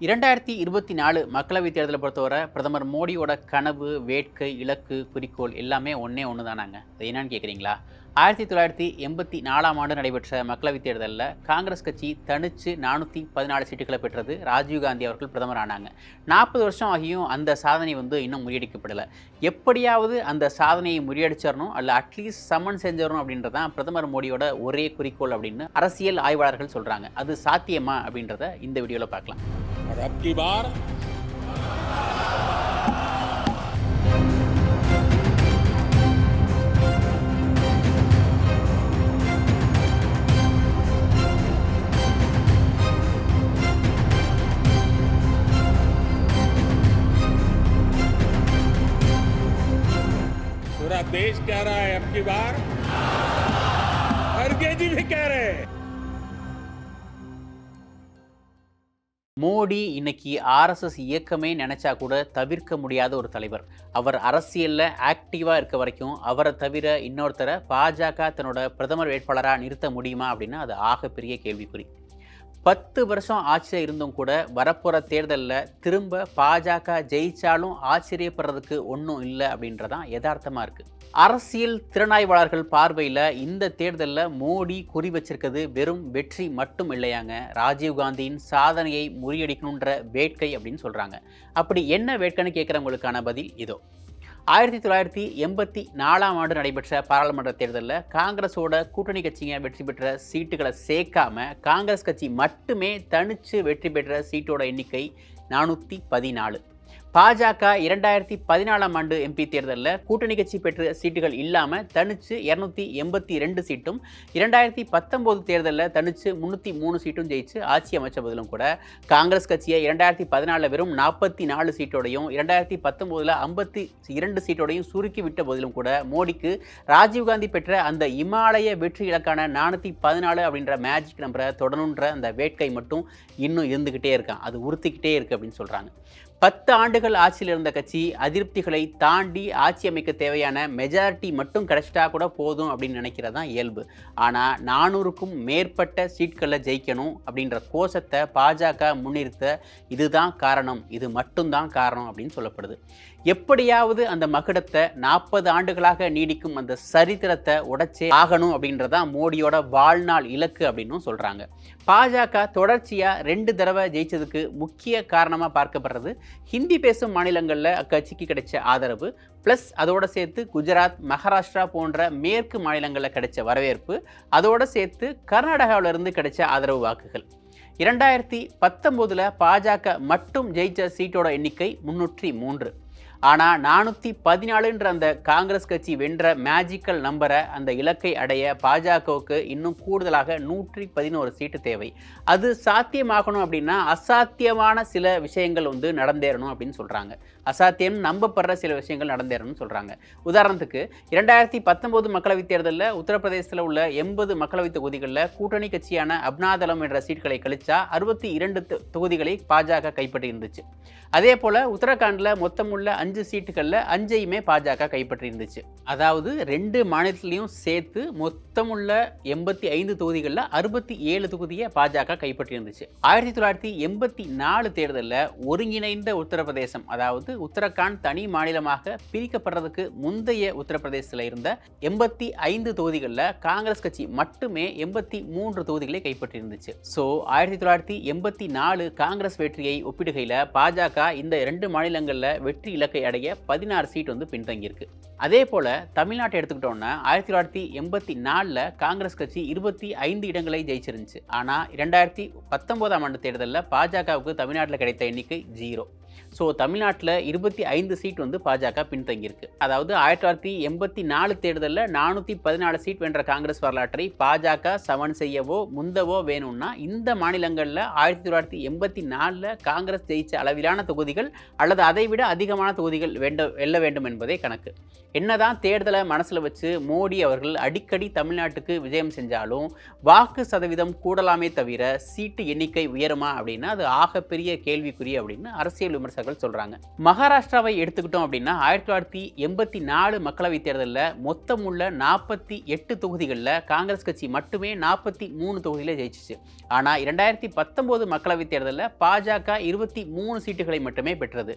இரண்டாயிரத்தி இருபத்தி நாலு மக்களவைத் தேர்தலை பொறுத்தவரை பிரதமர் மோடியோட கனவு வேட்கை இலக்கு குறிக்கோள் எல்லாமே ஒன்றே ஒன்று தானாங்க அது என்னன்னு கேட்குறீங்களா ஆயிரத்தி தொள்ளாயிரத்தி எண்பத்தி நாலாம் ஆண்டு நடைபெற்ற மக்களவைத் தேர்தலில் காங்கிரஸ் கட்சி தனிச்சு நானூற்றி பதினாலு சீட்டுகளை பெற்றது ராஜீவ்காந்தி அவர்கள் பிரதமர் ஆனாங்க நாற்பது வருஷம் ஆகியும் அந்த சாதனை வந்து இன்னும் முறியடிக்கப்படலை. எப்படியாவது அந்த சாதனையை முறியடிச்சிடணும் அல்ல அட்லீஸ்ட் சமன் செஞ்சிடணும் அப்படின்றது தான் பிரதமர் மோடியோட ஒரே குறிக்கோள் அப்படின்னு அரசியல் ஆய்வாளர்கள் சொல்கிறாங்க அது சாத்தியமா அப்படின்றத இந்த வீடியோவில் பார்க்கலாம். देश कह रहा है अब की बार खड़गे जी भी कह रहे हैं மோடி இன்னைக்கு ஆர்எஸ்எஸ் இயக்கமே நினைச்சா கூட தவிர்க்க முடியாத ஒரு தலைவர் அவர் அரசியல்ல ஆக்டிவா இருக்க வரைக்கும் அவரை தவிர இன்னொருத்தரை பாஜக தன்னோட பிரதமர் வேட்பாளராக நிறுத்த முடியுமா அப்படின்னா அது ஆகப்பெரிய கேள்விக்குறி பத்து வருஷம் ஆட்சியில் இருந்தும் கூட வரப்போகிற தேர்தலில் திரும்ப பாஜக ஜெயிச்சாலும் ஆச்சரியப்படுறதுக்கு ஒன்றும் இல்லை அப்படின்றதான் யதார்த்தமாக இருக்குது அரசியல் திறனாய்வாளர்கள் பார்வையில் இந்த தேர்தலில் மோடி குறி வச்சிருக்கிறது வெறும் வெற்றி மட்டும் இல்லையாங்க. ராஜீவ்காந்தியின் சாதனையை முறியடிக்கணுன்ற வேட்கை அப்படின்னு சொல்கிறாங்க அப்படி என்ன வேட்கைன்னு கேட்குறவங்களுக்கான பதில் இதோ. ஆயிரத்தி தொள்ளாயிரத்தி எண்பத்தி நாலாம் ஆண்டு நடைபெற்ற பாராளுமன்ற தேர்தலில் காங்கிரஸோட கூட்டணி கட்சிங்க வெற்றி பெற்ற சீட்டுகளை சேர்க்காம காங்கிரஸ் கட்சி மட்டுமே தனிச்சு வெற்றி பெற்ற சீட்டோட எண்ணிக்கை நானூற்றி பதினாலு. பாஜக இரண்டாயிரத்தி பதினாலாம் ஆண்டு எம்பி தேர்தலில் கூட்டணி கட்சி பெற்ற சீட்டுகள் இல்லாமல் தனிச்சு இரநூத்தி எண்பத்தி ரெண்டு சீட்டும் இரண்டாயிரத்தி பத்தொம்போது தேர்தலில் தனிச்சு முந்நூற்றி மூணு சீட்டும் ஜெயிச்சு ஆட்சி அமைச்ச போதிலும் கூட. காங்கிரஸ் கட்சியை இரண்டாயிரத்தி பதினாலில் வெறும் நாற்பத்தி நாலு சீட்டோடையும் இரண்டாயிரத்தி பத்தொம்போதில் ஐம்பத்தி இரண்டு சீட்டோடையும் சுருக்கி விட்ட போதிலும் கூட மோடிக்கு ராஜீவ்காந்தி பெற்ற அந்த இமாலய வெற்றி இலக்கான நானூற்றி பதினாலு அப்படின்ற மேஜிக் நம்பரை தொடணுன்ற அந்த வேட்கை மட்டும் இன்னும் இருந்துக்கிட்டே இருக்கான். அது உறுத்திக்கிட்டே இருக்கு அப்படின்னு சொல்கிறாங்க பத்து ஆண்டுகள் ஆட்சியில் இருந்த கட்சி அதிருப்திகளை தாண்டி ஆட்சி அமைக்க தேவையான மெஜாரிட்டி மட்டும் கிடைச்சிட்டா கூட போதும் அப்படின்னு நினைக்கிறது தான் இயல்பு. ஆனால் நானூறுக்கும் மேற்பட்ட சீட்களில் ஜெயிக்கணும் அப்படின்ற கோஷத்தை பாஜக முன்னிறுத்த இதுதான் காரணம் இது மட்டும்தான் காரணம் அப்படின்னு சொல்லப்படுது. எப்படியாவது அந்த மகுடத்தை நாற்பது ஆண்டுகளாக நீடிக்கும் அந்த சரித்திரத்தை உடைச்சே ஆகணும் அப்படின்றதான் மோடியோட வாழ்நாள் இலக்கு அப்படின்னும் சொல்கிறாங்க பாஜக தொடர்ச்சியாக ரெண்டு தடவை ஜெயிச்சதுக்கு முக்கிய காரணமாக பார்க்கப்படுறது ஹிந்தி பேசும் மாநிலங்களில் அக்கட்சிக்கு கிடைச்ச ஆதரவு ப்ளஸ் அதோட சேர்த்து குஜராத் மகாராஷ்டிரா போன்ற மேற்கு மாநிலங்களில் கிடைச்ச வரவேற்பு அதோட சேர்த்து கர்நாடகாவிலிருந்து கிடைச்ச ஆதரவு வாக்குகள். இரண்டாயிரத்தி பத்தொம்போதில் பாஜக மட்டும் ஜெயிச்ச சீட்டோட எண்ணிக்கை முன்னூற்றி மூன்று. ஆனால் நானூற்றி பதினாலுன்ற அந்த காங்கிரஸ் கட்சி வென்ற மேஜிக்கல் நம்பரை அந்த இலக்கை அடைய பாஜகவுக்கு இன்னும் கூடுதலாக நூற்றி பதினோரு சீட்டு தேவை. அது சாத்தியமாகணும் அப்படின்னா அசாத்தியமான சில விஷயங்கள் வந்து நடந்தேறணும் அப்படின்னு சொல்கிறாங்க அசாத்தியம் நம்பப்படுற சில விஷயங்கள் நடந்தேறணும்னு சொல்கிறாங்க உதாரணத்துக்கு இரண்டாயிரத்தி பத்தொம்போது மக்களவைத் தேர்தலில் உத்தரப்பிரதேசத்தில் உள்ள எண்பது மக்களவைத் தொகுதிகளில் கூட்டணி கட்சியான அப்னாதளம் என்ற சீட்களை கழிச்சா அறுபத்தி இரண்டு தொ- தொகுதிகளை பாஜக கைப்பற்றி இருந்துச்சு அதே போல் உத்தரகாண்டில் மொத்தமுள்ள அஞ்சு சீட்டுகளில் அஞ்சையுமே பாஜக கைப்பற்றி இருந்துச்சு அதாவது ரெண்டு மாநிலத்திலையும் சேர்த்து மொத்த மொத்தமுள்ள எண்பத்தி ஐந்து தொகுதிகளில் அறுபத்தி ஏழு தொகுதியை பாஜக கைப்பற்றியிருந்துச்சு. ஆயிரத்தி தொள்ளாயிரத்தி எண்பத்தி நாலு தேர்தலில் ஒருங்கிணைந்த உத்தரப்பிரதேசம் அதாவது உத்தரகாண்ட் தனி மாநிலமாக பிரிக்கப்படுறதுக்கு முந்தைய உத்தரப்பிரதேசத்தில் இருந்த எண்பத்தி ஐந்து தொகுதிகளில் காங்கிரஸ் கட்சி மட்டுமே எண்பத்தி மூன்று தொகுதிகளை கைப்பற்றியிருந்துச்சு. ஸோ ஆயிரத்தி தொள்ளாயிரத்தி எண்பத்தி நாலு காங்கிரஸ் வெற்றியை ஒப்பிடுகையில் பாஜக இந்த இரண்டு மாநிலங்களில் வெற்றி இலக்கை அடைய பதினாறு சீட் வந்து பின்தங்கியிருக்கு. அதே போல் தமிழ்நாட்டை எடுத்துக்கிட்டோன்னா ஆயிரத்தி தொள்ளாயிரத்தி எண்பத்தி நாலில் காங்கிரஸ் கட்சி இருபத்தி ஐந்து இடங்களை ஜெயிச்சிருந்துச்சு. ஆனால் இரண்டாயிரத்தி பத்தொம்போதாம் ஆண்டு தேர்தலில் பாஜகவுக்கு தமிழ்நாட்டில் கிடைத்த எண்ணிக்கை ஜீரோ. ஸோ தமிழ்நாட்டில் இருபத்தி ஐந்து சீட் வந்து பாஜக பின்தங்கியிருக்கு. அதாவது ஆயிரத்தி தொள்ளாயிரத்தி எண்பத்தி நாலு தேர்தலில் நானூற்றி பதினாலு சீட் வென்ற காங்கிரஸ் வரலாற்றை பாஜக சமன் செய்யவோ முந்தவோ வேணும்னா இந்த மாநிலங்களில் ஆயிரத்தி தொள்ளாயிரத்தி எண்பத்தி நாலில் காங்கிரஸ் ஜெயிச்ச அளவிலான தொகுதிகள் அல்லது அதை விட அதிகமான தொகுதிகள் வேண்ட வெல்ல வேண்டும் என்பதே கணக்கு. என்னதான் தேர்தலை மனசில் வச்சு மோடி அவர்கள் அடிக்கடி தமிழ்நாட்டுக்கு விஜயம் செஞ்சாலும் வாக்கு சதவீதம் கூடலாமே தவிர சீட்டு எண்ணிக்கை உயருமா அப்படின்னா அது ஆகப்பெரிய கேள்விக்குறி அப்படின்னு அரசியல் விமர்சகர்கள் சொல்கிறாங்க மகாராஷ்டிராவை எடுத்துக்கிட்டோம் அப்படின்னா ஆயிரத்தி தொள்ளாயிரத்தி எண்பத்தி நாலு மக்களவைத் தேர்தலில் மொத்தம் உள்ள நாற்பத்தி எட்டு தொகுதிகளில் காங்கிரஸ் கட்சி மட்டுமே நாற்பத்தி மூணு தொகுதியில் ஜெயிச்சிச்சு. ஆனால் இரண்டாயிரத்தி பத்தொம்போது மக்களவைத் தேர்தலில் பாஜக இருபத்தி மூணு சீட்டுகளை மட்டுமே பெற்றது.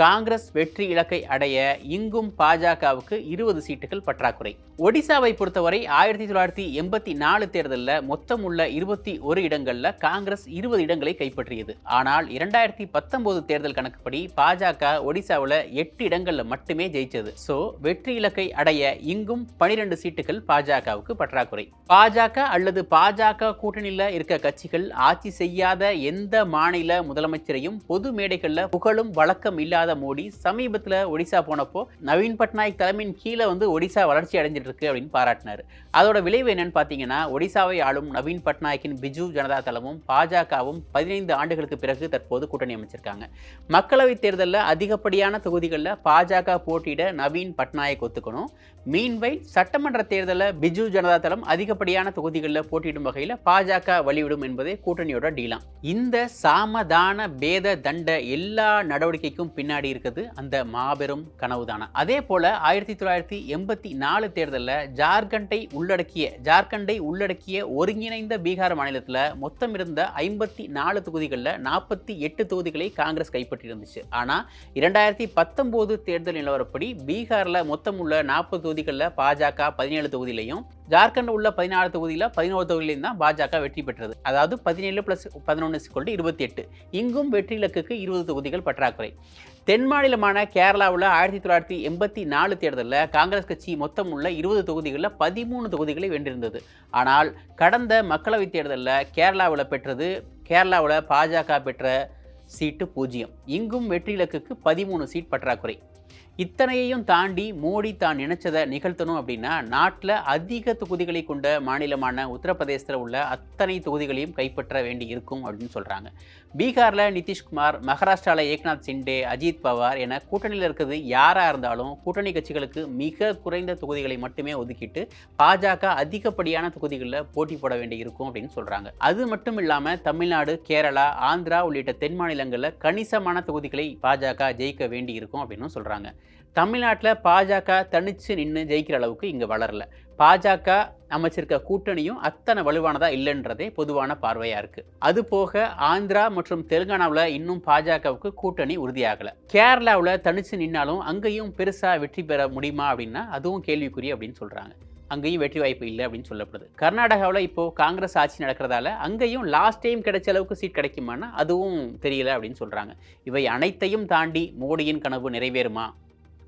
காங்கிரஸ் வெற்றி இலக்கை அடைய இங்கும் பாஜகவுக்கு இருபது சீட்டுகள் பற்றாக்குறை. ஒடிசாவை பொறுத்தவரை ஆயிரத்தி தொள்ளாயிரத்தி எண்பத்தி நாலு தேர்தலில் மொத்தம் உள்ள இருபத்தி ஒரு இடங்களில் காங்கிரஸ் இருபது இடங்களை கைப்பற்றியது. ஆனால் இரண்டாயிரத்தி பத்தொன்பது தேர்தல் கணக்குப்படி பாஜக ஒடிசாவில் எட்டு இடங்களில் மட்டுமே ஜெயிச்சது. ஸோ வெற்றி இலக்கை அடைய இங்கும் பனிரெண்டு சீட்டுகள் பாஜகவுக்கு பற்றாக்குறை. பாஜக அல்லது பாஜக கூட்டணியில் இருக்க கட்சிகள் ஆட்சி செய்யாத எந்த மாநில முதலமைச்சரையும் பொது மேடைகளில் புகழும் வழக்கம் இல்லாத மோடி சமீபத்தில் ஒடிசா போனப்போ நவீன் பட்நாயக் தலைமையின் கீழே வந்து ஒடிசா வளர்ச்சி அடைஞ்சிட்டு இருக்கு அப்படின்னு பாராட்டினார். அதோட விளைவு என்னன்னு பார்த்தீங்கன்னா ஒடிசாவை ஆளும் நவீன் பட்நாயக்கின் பிஜு ஜனதா தளமும் பாஜகவும் பதினைந்து ஆண்டுகளுக்கு பிறகு தற்போது கூட்டணி அமைச்சிருக்காங்க. மக்களவைத் தேர்தலில் அதிகப்படியான தொகுதிகளில் பாஜக போட்டியிட நவீன் பட்நாயக் ஒத்துக்கணும். மீன்வைல் சட்டமன்ற தேர்தலில் பிஜு ஜனதா தளம் அதிகப்படியான தொகுதிகளில் போட்டியிடும் வகையில் பாஜக வழிவிடும் என்பதே கூட்டணியோட டீலாம். இந்த சாமதான பேத தண்ட எல்லா நடவடிக்கைக்கும் பின்னாடி இருக்குது அந்த மாபெரும் கனவுதானா. அதே போல ஆயிரத்தி தொள்ளாயிரத்தி எண்பத்தி நாலு தேர்தலில் ஜார்க்கண்டை உள்ளடக்கிய ஜார்க்கண்டை உள்ளடக்கிய ஒருங்கிணைந்த பீகார் மாநிலத்தில் மொத்தம் இருந்த ஐம்பத்தி நாலு தொகுதிகளில் நாற்பத்தி எட்டு தொகுதிகளை காங்கிரஸ் கைப்பற்றி இருந்துச்சு ஆனால் இரண்டாயிரத்தி பத்தொம்போது தேர்தல் நிலவரப்படி பீகாரில் மொத்தம் உள்ள நாற்பது தொகுதிகளில் பாஜக பதினேழு தொகுதியிலையும் ஜார்க்கண்ட் உள்ள பதினாறு தொகுதியில் பதினோரு தொகுதியிலையும் தான் பாஜக வெற்றி பெற்றது. அதாவது பதினேழு ப்ளஸ் பதினொன்று கொண்டு இருபத்தி எட்டு. இங்கும் வெற்றி இலக்குக்கு இருபது தொகுதிகள் பற்றாக்குறை. தென் மாநிலமான கேரளாவில் ஆயிரத்தி தொள்ளாயிரத்தி எண்பத்தி நாலு தேர்தலில் காங்கிரஸ் கட்சி மொத்தம் உள்ள இருபது தொகுதிகளில் பதிமூணு தொகுதிகளை வென்றிருந்தது. ஆனால் கடந்த மக்களவைத் தேர்தலில் கேரளாவில் பெற்றது கேரளாவில் பாஜக பெற்ற சீட்டு பூஜ்ஜியம். இங்கும் வெற்றி இலக்குக்கு பதிமூணு சீட் பற்றாக்குறை. இத்தனையையும் தாண்டி மோடி தான் நினைச்சதை நிகழ்த்தணும் அப்படின்னா நாட்டில் அதிக தொகுதிகளை கொண்ட மாநிலமான உத்தரப்பிரதேசத்தில் உள்ள அத்தனை தொகுதிகளையும் கைப்பற்ற வேண்டி இருக்கும் அப்படின்னு சொல்கிறாங்க பீகாரில் நிதிஷ்குமார் மகாராஷ்டிராவில் ஏக்நாத் சிண்டே அஜித் பவார் என கூட்டணியில் இருக்கிறது யாராக இருந்தாலும் கூட்டணி கட்சிகளுக்கு மிக குறைந்த தொகுதிகளை மட்டுமே ஒதுக்கிட்டு பாஜக அதிகப்படியான தொகுதிகளில் போட்டி போட வேண்டி இருக்கும் அப்படின்னு சொல்கிறாங்க அது மட்டும் இல்லாமல் தமிழ்நாடு கேரளா ஆந்திரா உள்ளிட்ட தென் மாநிலங்களில் கணிசமான தொகுதிகளை பாஜக ஜெயிக்க வேண்டி இருக்கும் அப்படின்னு சொல்கிறாங்க தமிழ்நாட்டில் பாஜக தனிச்சு நின்று ஜெயிக்கிற அளவுக்கு இங்கே வளரல. பாஜக அமைச்சிருக்க கூட்டணியும் அத்தனை வலுவானதாக இல்லைன்றதே பொதுவான பார்வையாக இருக்குது அது போக ஆந்திரா மற்றும் தெலுங்கானாவில் இன்னும் பாஜகவுக்கு கூட்டணி உறுதியாகலை. கேரளாவில் தனிச்சு நின்னாலும் அங்கேயும் பெருசாக வெற்றி பெற முடியுமா அப்படின்னா அதுவும் கேள்விக்குறி அப்படின்னு சொல்கிறாங்க அங்கேயும் வெற்றி வாய்ப்பு இல்லை அப்படின்னு சொல்லப்படுது. கர்நாடகாவில் இப்போ காங்கிரஸ் ஆட்சி நடக்கிறதால அங்கேயும் லாஸ்ட் டைம் கிடைச்ச அளவுக்கு சீட் கிடைக்குமானா அதுவும் தெரியல அப்படின்னு சொல்கிறாங்க இவை அனைத்தையும் தாண்டி மோடியின் கனவு நிறைவேறுமா?